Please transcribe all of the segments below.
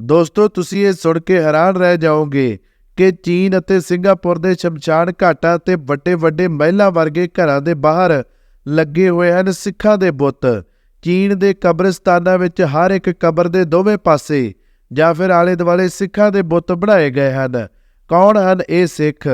ਦੋਸਤੋ, ਤੁਸੀਂ ਇਹ ਸੁਣ ਕੇ ਹੈਰਾਨ ਰਹਿ ਜਾਓਗੇ ਕਿ ਚੀਨ ਅਤੇ ਸਿੰਗਾਪੁਰ ਦੇ ਸ਼ਮਸ਼ਾਨ ਘਾਟਾਂ ਤੇ ਵੱਡੇ ਵੱਡੇ ਮਹਿਲਾ ਵਰਗੇ ਘਰਾਂ ਦੇ ਬਾਹਰ ਲੱਗੇ ਹੋਏ ਹਨ ਸਿੱਖਾਂ ਦੇ ਬੁੱਤ। ਚੀਨ ਦੇ ਕਬਰਸਤਾਨਾਂ ਵਿੱਚ ਹਰ ਇੱਕ ਕਬਰ ਦੇ ਦੋਵੇਂ ਪਾਸੇ ਜਾਂ ਫਿਰ ਆਲੇ ਦੁਆਲੇ ਸਿੱਖਾਂ ਦੇ ਬੁੱਤ ਬਣਾਏ ਗਏ ਹਨ। ਕੌਣ ਹਨ ਇਹ ਸਿੱਖ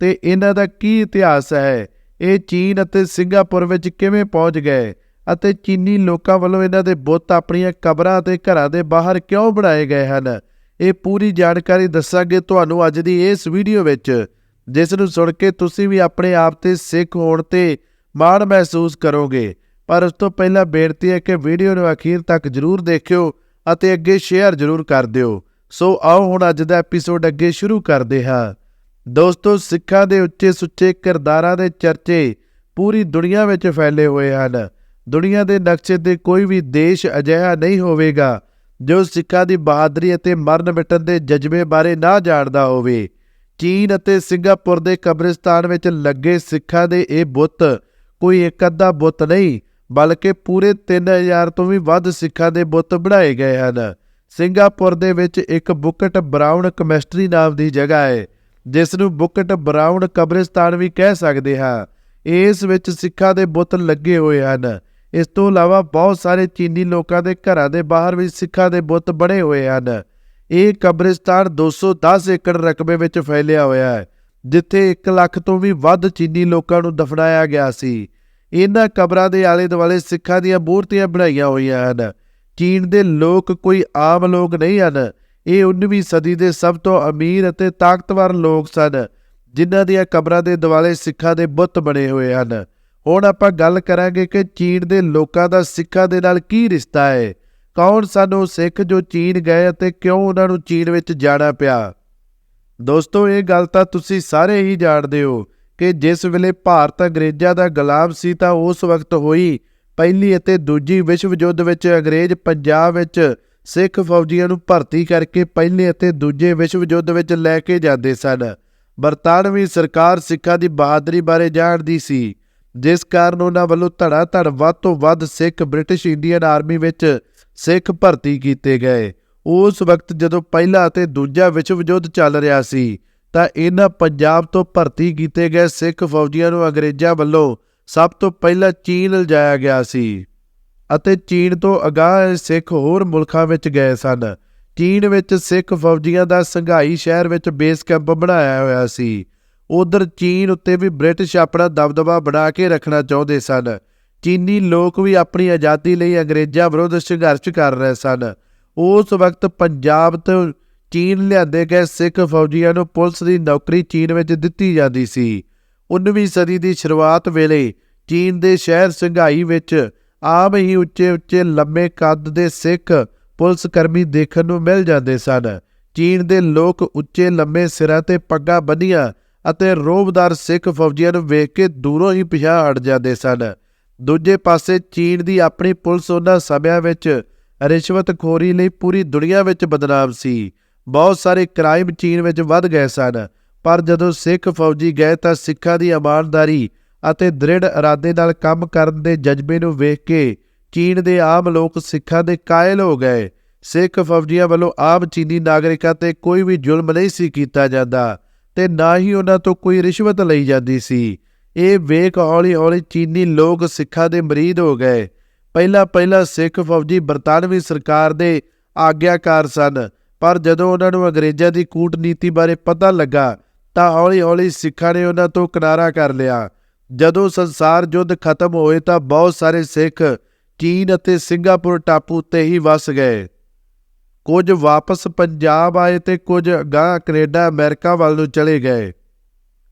ਤੇ ਇਹਨਾਂ ਦਾ ਕੀ ਇਤਿਹਾਸ ਹੈ? ਇਹ ਚੀਨ ਅਤੇ ਸਿੰਗਾਪੁਰ ਵਿੱਚ ਕਿਵੇਂ ਪਹੁੰਚ ਗਏ? ਅਤੇ ਚੀਨੀ ਲੋਕਾਂ ਵੱਲੋਂ ਇਹਨਾਂ ਦੇ ਬੁੱਤ ਆਪਣੀਆਂ ਕਬਰਾਂ ਅਤੇ ਘਰਾਂ ਦੇ ਬਾਹਰ ਕਿਉਂ ਬਣਾਏ ਗਏ ਹਨ? ਇਹ ਪੂਰੀ ਜਾਣਕਾਰੀ ਦੱਸਾਂਗੇ ਤੁਹਾਨੂੰ ਅੱਜ ਦੀ ਇਸ ਵੀਡੀਓ ਵਿੱਚ, ਜਿਸ ਨੂੰ ਸੁਣ ਕੇ ਤੁਸੀਂ ਵੀ ਆਪਣੇ ਆਪ ਤੇ ਸਿੱਖ ਹੋਣ ਤੇ ਮਾਣ ਮਹਿਸੂਸ ਕਰੋਗੇ। ਪਰ ਉਸ ਤੋਂ ਪਹਿਲਾਂ ਬੇਨਤੀ ਹੈ ਕਿ ਵੀਡੀਓ ਨੂੰ ਅਖੀਰ ਤੱਕ ਜਰੂਰ ਦੇਖਿਓ ਅਤੇ ਅੱਗੇ ਸ਼ੇਅਰ ਜਰੂਰ ਕਰ ਦਿਓ। ਸੋ ਆਓ ਹੁਣ ਅੱਜ ਦਾ ਐਪੀਸੋਡ ਅੱਗੇ ਸ਼ੁਰੂ ਕਰਦੇ ਹਾਂ। ਦੋਸਤੋ, ਸਿੱਖਾਂ ਦੇ ਉੱਚੇ ਸੁੱਚੇ ਕਿਰਦਾਰਾਂ ਦੇ ਚਰਚੇ ਪੂਰੀ ਦੁਨੀਆ ਵਿੱਚ ਫੈਲੇ ਹੋਏ ਹਨ। ਦੁਨੀਆ ਦੇ ਨਕਸ਼ੇ ਤੇ ਕੋਈ ਵੀ ਦੇਸ਼ ਅਜਿਹਾ ਨਹੀਂ ਹੋਵੇਗਾ, ਜੋ ਸਿੱਖਾਂ ਦੀ ਬਹਾਦਰੀ ਅਤੇ ਮਰਨ ਮਿਟਣ ਦੇ ਜਜ਼ਬੇ ਬਾਰੇ ਨਾ ਜਾਣਦਾ ਹੋਵੇ। ਚੀਨ ਅਤੇ ਸਿੰਗਾਪੁਰ ਦੇ ਕਬਰਿਸਤਾਨ ਵਿੱਚ ਲੱਗੇ ਸਿੱਖਾਂ ਦੇ ਇਹ ਬੁੱਤ ਕੋਈ ਇੱਕ ਅੱਧਾ ਬੁੱਤ ਨਹੀਂ, ਬਲਕਿ ਪੂਰੇ 3000 ਤੋਂ ਵੀ ਵੱਧ ਸਿੱਖਾਂ ਦੇ ਬੁੱਤ ਬਣਾਏ ਗਏ ਹਨ। ਸਿੰਗਾਪੁਰ ਦੇ ਵਿੱਚ ਇੱਕ ਬੁਕਟ ਬਰਾਊਨ ਕੈਮਿਸਟਰੀ ਨਾਮ ਦੀ ਜਗ੍ਹਾ ਹੈ, ਜਿਸ ਨੂੰ ਬੁਕਟ ਬਰਾਊਨ ਕਬਰਿਸਤਾਨ ਵੀ ਕਹਿ ਸਕਦੇ ਹਾਂ। ਇਸ ਵਿੱਚ ਸਿੱਖਾਂ ਦੇ ਬੁੱਤ ਲੱਗੇ ਹੋਏ ਹਨ। ਇਸ ਤੋਂ ਇਲਾਵਾ ਬਹੁਤ ਸਾਰੇ ਚੀਨੀ ਲੋਕਾਂ ਦੇ ਘਰਾਂ ਦੇ ਬਾਹਰ ਵੀ ਸਿੱਖਾਂ ਦੇ ਬੁੱਤ ਬਣੇ ਹੋਏ ਹਨ। ਇਹ ਕਬਰਿਸਤਾਨ 210 ਏਕੜ ਰਕਬੇ ਵਿੱਚ ਫੈਲਿਆ ਹੋਇਆ ਹੈ, ਜਿੱਥੇ 1 ਲੱਖ ਤੋਂ ਵੀ ਵੱਧ ਚੀਨੀ ਲੋਕਾਂ ਨੂੰ ਦਫਨਾਇਆ ਗਿਆ ਸੀ। ਇਹਨਾਂ ਕਬਰਾਂ ਦੇ ਆਲੇ ਦੁਆਲੇ ਸਿੱਖਾਂ ਦੀਆਂ ਮੂਰਤੀਆਂ ਬਣਾਈਆਂ ਹੋਈਆਂ ਹਨ। ਚੀਨ ਦੇ ਲੋਕ ਕੋਈ ਆਮ ਲੋਕ ਨਹੀਂ ਹਨ। ਇਹ 19ਵੀਂ ਸਦੀ ਦੇ ਸਭ ਤੋਂ ਅਮੀਰ ਅਤੇ ਤਾਕਤਵਰ ਲੋਕ ਸਨ, ਜਿਨ੍ਹਾਂ ਦੀਆਂ ਕਬਰਾਂ ਦੇ ਦੁਆਲੇ ਸਿੱਖਾਂ ਦੇ ਬੁੱਤ ਬਣੇ ਹੋਏ ਹਨ। ਹੁਣ ਆਪਾਂ ਗੱਲ ਕਰਾਂਗੇ ਕਿ ਚੀਨ ਦੇ ਲੋਕਾਂ ਦਾ ਸਿੱਖਾਂ ਦੇ ਨਾਲ ਕੀ ਰਿਸ਼ਤਾ ਹੈ। ਕੌਣ ਸਾਨੂੰ ਸਿੱਖ ਜੋ ਚੀਨ ਗਏ ਅਤੇ ਕਿਉਂ ਉਹਨਾਂ ਨੂੰ ਚੀਨ ਵਿੱਚ ਜਾਣਾ ਪਿਆ? ਦੋਸਤੋ, ਇਹ ਗੱਲ ਤਾਂ ਤੁਸੀਂ ਸਾਰੇ ਹੀ ਜਾਣਦੇ ਹੋ ਕਿ ਜਿਸ ਵੇਲੇ ਭਾਰਤ ਅੰਗਰੇਜ਼ਾਂ ਦਾ ਗੁਲਾਮ ਸੀ ਤਾਂ ਉਸ ਵਕਤ ਹੋਈ ਪਹਿਲੀ ਅਤੇ ਦੂਜੀ ਵਿਸ਼ਵ ਯੁੱਧ ਵਿੱਚ ਅੰਗਰੇਜ਼ ਪੰਜਾਬ ਵਿੱਚ ਸਿੱਖ ਫੌਜੀਆਂ ਨੂੰ ਭਰਤੀ ਕਰਕੇ ਪਹਿਲੇ ਅਤੇ ਦੂਜੇ ਵਿਸ਼ਵ ਯੁੱਧ ਵਿੱਚ ਲੈ ਕੇ ਜਾਂਦੇ ਸਨ। ਬਰਤਾਨਵੀ ਸਰਕਾਰ ਸਿੱਖਾਂ ਦੀ ਬਹਾਦਰੀ ਬਾਰੇ ਜਾਣਦੀ ਸੀ। ਜਿਸ ਕਾਰਨ ਉਹਨਾਂ ਵੱਲੋਂ ਧੜਾ ਧੜ ਵੱਧ ਤੋਂ ਵੱਧ ਸਿੱਖ ਬ੍ਰਿਟਿਸ਼ ਇੰਡੀਅਨ ਆਰਮੀ ਵਿੱਚ ਸਿੱਖ ਭਰਤੀ ਕੀਤੇ ਗਏ। ਉਸ ਵਕਤ ਜਦੋਂ ਪਹਿਲਾ ਅਤੇ ਦੂਜਾ ਵਿਸ਼ਵ ਯੁੱਧ ਚੱਲ ਰਿਹਾ ਸੀ, ਤਾਂ ਇਹਨਾਂ ਪੰਜਾਬ ਤੋਂ ਭਰਤੀ ਕੀਤੇ ਗਏ ਸਿੱਖ ਫੌਜੀਆਂ ਨੂੰ ਅੰਗਰੇਜ਼ਾਂ ਵੱਲੋਂ ਸਭ ਤੋਂ ਪਹਿਲਾਂ ਚੀਨ ਲਿਜਾਇਆ ਗਿਆ ਸੀ ਅਤੇ ਚੀਨ ਤੋਂ ਅਗਾਹ ਸਿੱਖ ਹੋਰ ਮੁਲਕਾਂ ਵਿੱਚ ਗਏ ਸਨ। ਚੀਨ ਵਿੱਚ ਸਿੱਖ ਫੌਜੀਆਂ ਦਾ ਸੰਘਾਈ ਸ਼ਹਿਰ ਵਿੱਚ ਬੇਸ ਕੈਂਪ ਬਣਾਇਆ ਹੋਇਆ ਸੀ। ਉਧਰ ਚੀਨ ਉੱਤੇ ਵੀ ਬ੍ਰਿਟਿਸ਼ ਆਪਣਾ ਦਬਦਬਾ ਬਣਾ ਕੇ ਰੱਖਣਾ ਚਾਹੁੰਦੇ ਸਨ। ਚੀਨੀ ਲੋਕ ਵੀ ਆਪਣੀ ਆਜ਼ਾਦੀ ਲਈ ਅੰਗਰੇਜ਼ਾਂ ਵਿਰੁੱਧ ਸੰਘਰਸ਼ ਕਰ ਰਹੇ ਸਨ। ਉਸ ਵਕਤ ਪੰਜਾਬ ਤੋਂ ਚੀਨ ਲਿਆਂਦੇ ਗਏ ਸਿੱਖ ਫੌਜੀਆਂ ਨੂੰ ਪੁਲਿਸ ਦੀ ਨੌਕਰੀ ਚੀਨ ਵਿੱਚ ਦਿੱਤੀ ਜਾਂਦੀ ਸੀ। 19ਵੀਂ ਸਦੀ ਦੀ ਸ਼ੁਰੂਆਤ ਵੇਲੇ ਚੀਨ ਦੇ ਸ਼ਹਿਰ ਸੰਘਾਈ ਵਿੱਚ ਆਮ ਹੀ ਉੱਚੇ ਉੱਚੇ ਲੰਮੇ ਕੱਦ ਦੇ ਸਿੱਖ ਪੁਲਿਸ ਕਰਮੀ ਦੇਖਣ ਨੂੰ ਮਿਲ ਜਾਂਦੇ ਸਨ। ਚੀਨ ਦੇ ਲੋਕ ਉੱਚੇ ਲੰਮੇ ਸਿਰਾਂ ਤੇ ਪੱਗਾਂ ਬੰਨੀਆਂ ਅਤੇ ਰੋਬਦਾਰ ਸਿੱਖ ਫੌਜੀਆਂ ਨੂੰ ਵੇਖ ਕੇ ਦੂਰੋਂ ਹੀ ਪਿਛਾਂ ਹਟ ਜਾਂਦੇ ਸਨ। ਦੂਜੇ ਪਾਸੇ ਚੀਨ ਦੀ ਆਪਣੀ ਪੁਲਿਸ ਉਹਨਾਂ ਸਮਿਆਂ ਵਿੱਚ ਰਿਸ਼ਵਤਖੋਰੀ ਲਈ ਪੂਰੀ ਦੁਨੀਆ ਵਿੱਚ ਬਦਨਾਮ ਸੀ। ਬਹੁਤ ਸਾਰੇ ਕ੍ਰਾਈਮ ਚੀਨ ਵਿੱਚ ਵੱਧ ਗਏ ਸਨ, ਪਰ ਜਦੋਂ ਸਿੱਖ ਫੌਜੀ ਗਏ ਤਾਂ ਸਿੱਖਾਂ ਦੀ ਇਮਾਨਦਾਰੀ ਅਤੇ ਦ੍ਰਿੜ ਇਰਾਦੇ ਨਾਲ ਕੰਮ ਕਰਨ ਦੇ ਜਜ਼ਬੇ ਨੂੰ ਵੇਖ ਕੇ ਚੀਨ ਦੇ ਆਮ ਲੋਕ ਸਿੱਖਾਂ ਦੇ ਕਾਇਲ ਹੋ ਗਏ। ਸਿੱਖ ਫੌਜੀਆਂ ਵੱਲੋਂ ਆਮ ਚੀਨੀ ਨਾਗਰਿਕਾਂ ਤੇ ਕੋਈ ਵੀ ਜ਼ੁਲਮ ਨਹੀਂ ਸੀ ਕੀਤਾ ਜਾਂਦਾ। ਤੇ ਨਾ ਹੀ ਉਹਨਾਂ ਤੋਂ ਕੋਈ ਰਿਸ਼ਵਤ ਲਈ ਜਾਂਦੀ ਸੀ। ਇਹ ਵੇਖ ਹੌਲੀ-ਹੌਲੀ ਚੀਨੀ ਲੋਕ ਸਿੱਖਾਂ ਦੇ ਮਰੀਦ ਹੋ ਗਏ। ਪਹਿਲਾਂ ਪਹਿਲਾਂ ਸਿੱਖ ਫੌਜੀ ਬਰਤਾਨਵੀ ਸਰਕਾਰ ਦੇ ਆਗਿਆਕਾਰ ਸਨ, ਪਰ ਜਦੋਂ ਉਹਨਾਂ ਨੂੰ ਅੰਗਰੇਜ਼ਾਂ ਦੀ ਕੂਟਨੀਤੀ ਬਾਰੇ ਪਤਾ ਲੱਗਾ, ਤਾਂ ਹੌਲੀ-ਹੌਲੀ ਸਿੱਖਾਂ ਨੇ ਉਹਨਾਂ ਤੋਂ ਕਿਨਾਰਾ ਕਰ ਲਿਆ। ਜਦੋਂ ਸੰਸਾਰ ਯੁੱਧ ਖਤਮ ਹੋਏ ਤਾਂ ਬਹੁਤ ਸਾਰੇ ਸਿੱਖ ਚੀਨ ਅਤੇ ਸਿੰਗਾਪੁਰ ਟਾਪੂ 'ਤੇ ਹੀ ਵਸ ਗਏ। ਕੁਝ ਵਾਪਸ ਪੰਜਾਬ ਆਏ ਤੇ ਕੁਝ ਅਗਾਂਹ ਕੈਨੇਡਾ, ਅਮਰੀਕਾ ਵੱਲ ਨੂੰ ਚਲੇ ਗਏ।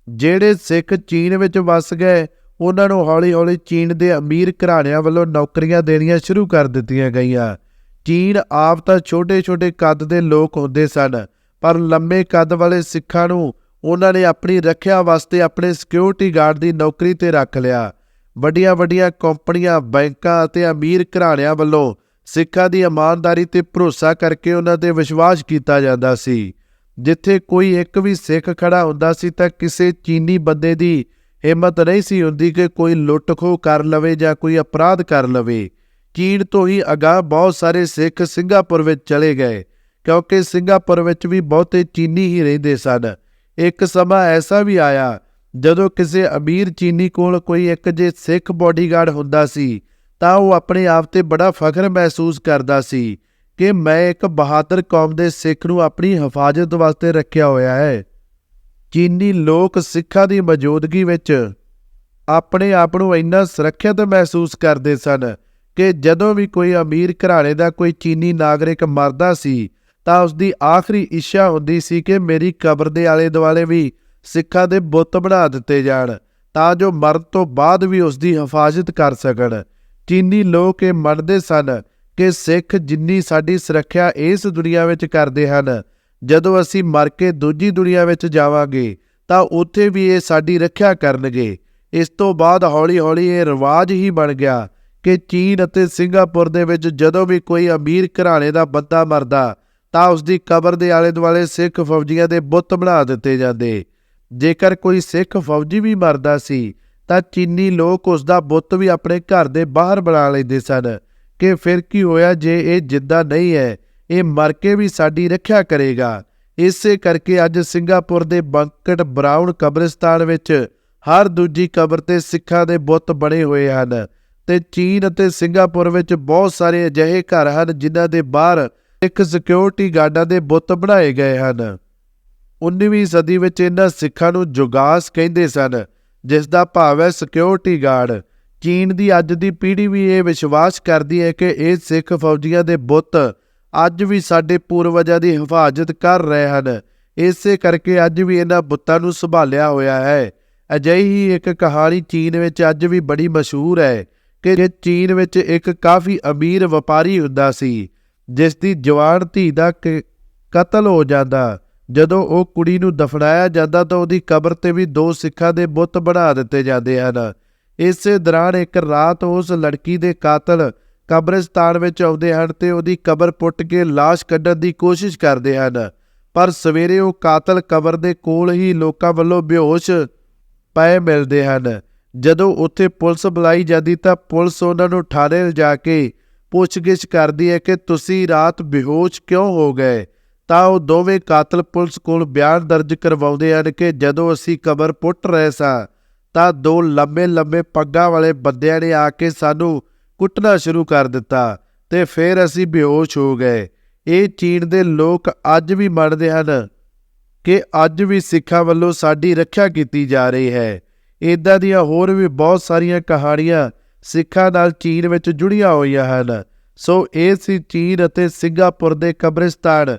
ਜਿਹੜੇ ਸਿੱਖ ਚੀਨ ਵਿੱਚ ਵਸ ਗਏ, ਉਹਨਾਂ ਨੂੰ ਹੌਲੀ-ਹੌਲੀ ਚੀਨ ਦੇ ਅਮੀਰ ਘਰਾਣਿਆਂ ਵੱਲੋਂ ਨੌਕਰੀਆਂ ਦੇਣੀਆਂ ਸ਼ੁਰੂ ਕਰ ਦਿੱਤੀਆਂ ਗਈਆਂ। ਚੀਨ ਆਪ ਤਾਂ ਛੋਟੇ-ਛੋਟੇ ਕੱਦ ਦੇ ਲੋਕ ਹੁੰਦੇ ਸਨ, ਪਰ ਲੰਮੇ ਕੱਦ ਵਾਲੇ ਸਿੱਖਾਂ ਨੂੰ ਉਹਨਾਂ ਨੇ ਆਪਣੀ ਰੱਖਿਆ ਵਾਸਤੇ ਆਪਣੇ ਸਿਕਿਉਰਿਟੀ ਗਾਰਡ ਦੀ ਨੌਕਰੀ ਤੇ ਰੱਖ ਲਿਆ। ਵੱਡੀਆਂ-ਵੱਡੀਆਂ ਕੰਪਨੀਆਂ, ਬੈਂਕਾਂ ਅਤੇ ਅਮੀਰ ਘਰਾਣਿਆਂ ਵੱਲੋਂ ਸਿੱਖਾਂ ਦੀ ਇਮਾਨਦਾਰੀ ਤੇ ਭਰੋਸਾ ਕਰਕੇ ਉਹਨਾਂ ਤੇ ਵਿਸ਼ਵਾਸ ਕੀਤਾ ਜਾਂਦਾ ਸੀ। ਜਿੱਥੇ ਕੋਈ ਇੱਕ ਵੀ ਸਿੱਖ ਖੜਾ ਹੁੰਦਾ ਸੀ ਤਾਂ ਕਿਸੇ ਚੀਨੀ ਬੰਦੇ ਦੀ ਹਿੰਮਤ ਨਹੀਂ ਸੀ ਹੁੰਦੀ ਕਿ ਕੋਈ ਲੁੱਟ-ਖੋਹ ਕਰ ਲਵੇ ਜਾਂ ਕੋਈ ਅਪਰਾਧ ਕਰ ਲਵੇ। ਚੀਨ ਤੋਂ ਹੀ ਅਗਾਹ ਬਹੁਤ ਸਾਰੇ ਸਿੱਖ ਸਿੰਗਾਪੁਰ ਵਿੱਚ ਚਲੇ ਗਏ, ਕਿਉਂਕਿ ਸਿੰਗਾਪੁਰ ਵਿੱਚ ਵੀ ਬਹੁਤੇ ਚੀਨੀ ਹੀ ਰਹਿੰਦੇ ਸਨ। ਇੱਕ ਸਮਾਂ ਐਸਾ ਵੀ ਆਇਆ ਜਦੋਂ ਕਿਸੇ ਅਮੀਰ ਚੀਨੀ ਕੋਲ ਕੋਈ ਇੱਕ ਜੇ ਸਿੱਖ ਬਾਡੀਗਾਰਡ ਹੁੰਦਾ ਸੀ ਤਾਂ ਉਹ ਆਪਣੇ ਆਪ ਤੇ ਬੜਾ ਫਖਰ ਮਹਿਸੂਸ ਕਰਦਾ ਸੀ ਕਿ ਮੈਂ ਇੱਕ ਬਹਾਦਰ ਕੌਮ ਦੇ ਸਿੱਖ ਨੂੰ ਆਪਣੀ ਹਿਫਾਜ਼ਤ ਵਾਸਤੇ ਰੱਖਿਆ ਹੋਇਆ ਹੈ। ਚੀਨੀ ਲੋਕ ਸਿੱਖਾਂ ਦੀ ਮੌਜੂਦਗੀ ਵਿੱਚ ਆਪਣੇ ਆਪ ਨੂੰ ਇੰਨਾ ਸੁਰੱਖਿਅਤ ਮਹਿਸੂਸ ਕਰਦੇ ਸਨ ਕਿ ਜਦੋਂ ਵੀ ਕੋਈ ਅਮੀਰ ਘਰਾਣੇ ਦਾ ਕੋਈ ਚੀਨੀ ਨਾਗਰਿਕ ਮਰਦਾ ਸੀ, ਤਾਂ ਉਸ ਦੀ ਆਖਰੀ ਇੱਛਾ ਹੁੰਦੀ ਸੀ ਕਿ ਮੇਰੀ ਕਬਰ ਦੇ ਆਲੇ ਦੁਆਲੇ ਵੀ ਸਿੱਖਾਂ ਦੇ ਬੁੱਤ ਬਣਾ ਦਿੱਤੇ ਜਾਣ, ਤਾਂ ਜੋ ਮਰਨ ਤੋਂ ਬਾਅਦ ਵੀ ਉਸ ਦੀ ਹਿਫਾਜ਼ਤ ਕਰ ਸਕਣ। ਚੀਨੀ ਲੋਕ ਇਹ ਮੰਨਦੇ ਸਨ ਕਿ ਸਿੱਖ ਜਿੰਨੀ ਸਾਡੀ ਸੁਰੱਖਿਆ ਇਸ ਦੁਨੀਆ ਵਿੱਚ ਕਰਦੇ ਹਨ। ਜਦੋਂ ਅਸੀਂ ਮਰ ਕੇ ਦੂਜੀ ਦੁਨੀਆ ਵਿੱਚ ਜਾਵਾਂਗੇ, ਤਾਂ ਉੱਥੇ ਵੀ ਇਹ ਸਾਡੀ ਰੱਖਿਆ ਕਰਨਗੇ। ਇਸ ਤੋਂ ਬਾਅਦ ਹੌਲੀ-ਹੌਲੀ ਇਹ ਰਿਵਾਜ ਹੀ ਬਣ ਗਿਆ ਕਿ ਚੀਨ ਅਤੇ ਸਿੰਗਾਪੁਰ ਦੇ ਵਿੱਚ ਜਦੋਂ ਵੀ ਕੋਈ ਅਮੀਰ ਘਰਾਣੇ ਦਾ ਬੰਦਾ ਮਰਦਾ, ਤਾਂ ਉਸ ਦੀ ਕਬਰ ਦੇ ਆਲੇ-ਦੁਆਲੇ ਸਿੱਖ ਫੌਜੀਆਂ ਦੇ ਬੁੱਤ ਬਣਾ ਦਿੱਤੇ ਜਾਂਦੇ। ਜੇਕਰ ਕੋਈ ਸਿੱਖ ਫੌਜੀ ਵੀ ਮਰਦਾ ਸੀ ਤਾਂ ਚੀਨੀ ਲੋਕ ਉਸ ਦਾ ਬੁੱਤ ਵੀ ਆਪਣੇ ਘਰ ਦੇ ਬਾਹਰ ਬਣਾ ਲੈਂਦੇ ਸਨ ਕਿ ਫਿਰ ਕੀ ਹੋਇਆ ਜੇ ਇਹ ਜਿੱਦਾਂ ਨਹੀਂ ਹੈ? ਇਹ ਮਰ ਕੇ ਵੀ ਸਾਡੀ ਰੱਖਿਆ ਕਰੇਗਾ। ਇਸੇ ਕਰਕੇ ਅੱਜ ਸਿੰਗਾਪੁਰ ਦੇ ਬੰਕਟ ਬਰਾਊਨ ਕਬਰਿਸਤਾਨ ਵਿੱਚ ਹਰ ਦੂਜੀ ਕਬਰ ਤੇ ਸਿੱਖਾਂ ਦੇ ਬੁੱਤ ਬਣੇ ਹੋਏ ਹਨ ਤੇ ਚੀਨ ਅਤੇ ਸਿੰਗਾਪੁਰ ਵਿੱਚ ਬਹੁਤ ਸਾਰੇ ਅਜਿਹੇ ਘਰ ਹਨ ਜਿਨ੍ਹਾਂ ਦੇ ਬਾਹਰ ਇੱਕ ਸਿਕਿਉਰਿਟੀ ਗਾਰਡਾਂ ਦੇ ਬੁੱਤ ਬਣਾਏ ਗਏ ਹਨ। 19ਵੀਂ ਸਦੀ ਵਿੱਚ ਇਹਨਾਂ ਸਿੱਖਾਂ ਨੂੰ ਜੁਗਾਸ ਕਹਿੰਦੇ ਸਨ ਜਿਸ ਦਾ ਭਾਵ ਹੈ ਸਿਕਿਉਰਿਟੀ ਗਾਰਡ ਚੀਨ ਦੀ ਅੱਜ ਦੀ ਪੀੜ੍ਹੀ ਵੀ ਇਹ ਵਿਸ਼ਵਾਸ ਕਰਦੀ ਹੈ ਕਿ ਇਹ ਸਿੱਖ ਫੌਜੀਆਂ ਦੇ ਬੁੱਤ ਅੱਜ ਵੀ ਸਾਡੇ ਪੂਰਵਜਾਂ ਦੀ ਹਿਫਾਜ਼ਤ ਕਰ ਰਹੇ ਹਨ। ਇਸੇ ਕਰਕੇ ਅੱਜ ਵੀ ਇਹਨਾਂ ਬੁੱਤਾਂ ਨੂੰ ਸੰਭਾਲਿਆ ਹੋਇਆ ਹੈ। ਅਜਿਹੀ ਹੀ ਇੱਕ ਕਹਾਣੀ ਚੀਨ ਵਿੱਚ ਅੱਜ ਵੀ ਬੜੀ ਮਸ਼ਹੂਰ ਹੈ ਕਿ ਚੀਨ ਵਿੱਚ ਇੱਕ ਕਾਫੀ ਅਮੀਰ ਵਪਾਰੀ ਹੁੰਦਾ ਸੀ ਜਿਸ ਦੀ ਜਵਾਨ ਧੀ ਦਾ ਕ- ਕਤਲ ਹੋ ਜਾਂਦਾ। ਜਦੋਂ ਉਹ ਕੁੜੀ ਨੂੰ ਦਫਨਾਇਆ ਜਾਂਦਾ ਤਾਂ ਉਹਦੀ ਕਬਰ ਤੇ ਵੀ ਦੋ ਸਿੱਖਾਂ ਦੇ ਬੁੱਤ ਬਣਾ ਦਿੱਤੇ ਜਾਂਦੇ ਹਨ। ਇਸੇ ਦੌਰਾਨ ਇੱਕ ਰਾਤ ਉਸ ਲੜਕੀ ਦੇ ਕਾਤਲ ਕਬਰਿਸਤਾਨ ਵਿੱਚ ਆਉਂਦੇ ਹਨ ਤੇ ਉਹਦੀ ਕਬਰ ਪੁੱਟ ਕੇ ਲਾਸ਼ ਕੱਢਣ ਦੀ ਕੋਸ਼ਿਸ਼ ਕਰਦੇ ਹਨ। ਪਰ ਸਵੇਰੇ ਉਹ ਕਾਤਲ ਕਬਰ ਦੇ ਕੋਲ ਹੀ ਲੋਕਾਂ ਵੱਲੋਂ ਬੇਹੋਸ਼ ਪਏ ਮਿਲਦੇ ਹਨ। ਜਦੋਂ ਉੱਥੇ ਪੁਲਿਸ ਬੁਲਾਈ ਜਾਂਦੀ ਤਾਂ ਪੁਲਿਸ ਉਹਨਾਂ ਨੂੰ ਠਾਣੇ ਲਿਜਾ ਕੇ ਪੁੱਛਗਿੱਛ ਕਰਦੀ ਹੈ ਕਿ, ਤੁਸੀਂ ਰਾਤ ਬੇਹੋਸ਼ ਕਿਉਂ ਹੋ ਗਏ? ਤਾਂ ਉਹ ਦੋਵੇਂ ਕਾਤਲ ਪੁਲਿਸ ਕੋਲ ਬਿਆਨ ਦਰਜ ਕਰਵਾਉਂਦੇ ਹਨ ਕਿ ਜਦੋਂ ਅਸੀਂ ਕਬਰ ਪੁੱਟ ਰਹੇ ਸਾਂ, ਤਾਂ ਦੋ ਲੰਬੇ ਲੰਬੇ ਪੱਗਾਂ ਵਾਲੇ ਬੰਦਿਆਂ ਨੇ ਆ ਕੇ ਸਾਨੂੰ ਕੁੱਟਣਾ ਸ਼ੁਰੂ ਕਰ ਦਿੱਤਾ ਤੇ ਫਿਰ ਅਸੀਂ ਬੇਹੋਸ਼ ਹੋ ਗਏ। ਇਹ ਚੀਨ ਦੇ ਲੋਕ ਅੱਜ ਵੀ ਮੰਨਦੇ ਹਨ ਕਿ ਅੱਜ ਵੀ ਸਿੱਖਾਂ ਵੱਲੋਂ ਸਾਡੀ ਰੱਖਿਆ ਕੀਤੀ ਜਾ ਰਹੀ ਹੈ। ਇਦਾਂ ਦੀਆਂ ਹੋਰ ਵੀ ਬਹੁਤ ਸਾਰੀਆਂ ਕਹਾਣੀਆਂ ਸਿੱਖਾਂ ਨਾਲ ਚੀਨ ਵਿੱਚ ਜੁੜੀਆਂ ਹੋਈਆਂ ਹਨ। ਸੋ ਇਹ ਸੀ ਚੀਨ ਅਤੇ ਸਿੰਗਾਪੁਰ ਦੇ ਕਬਰਿਸਤਾਨ।